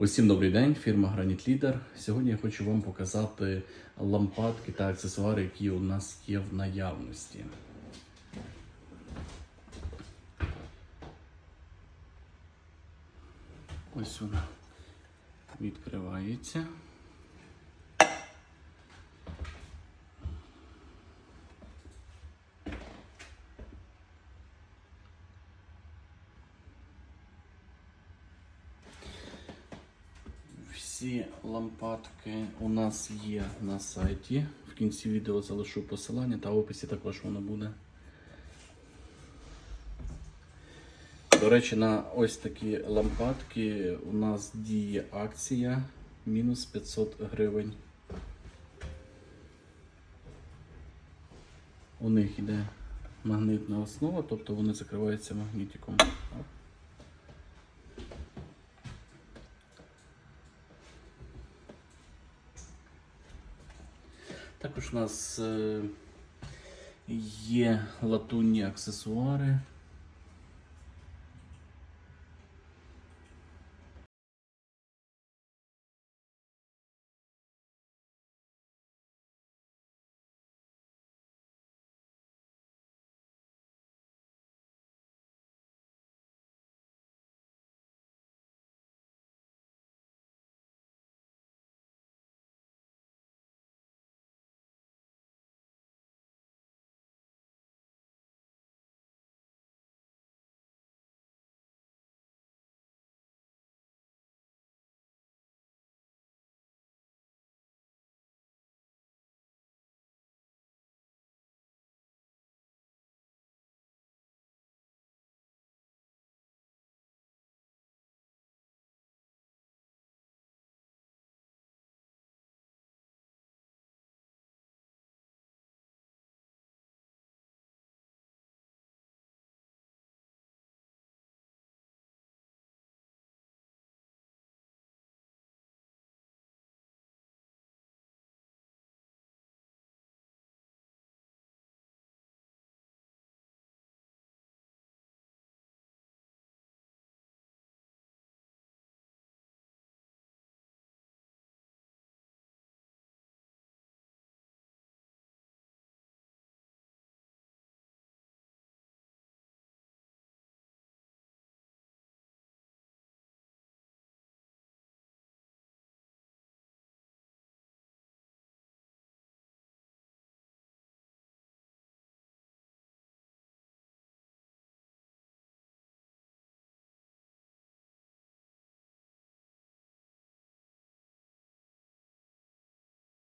Усім добрий день, фірма Granite Leader. Сьогодні я хочу вам показати лампадки та аксесуари, які у нас є в наявності. Ось вона відкривається. Всі лампадки у нас є на сайті. В кінці відео залишу посилання та в описі також воно буде. До речі, на ось такі лампадки у нас діє акція мінус 500 гривень. У них йде магнитна основа, тобто вони закриваються магнітиком. Також у нас е, є латунні аксесуари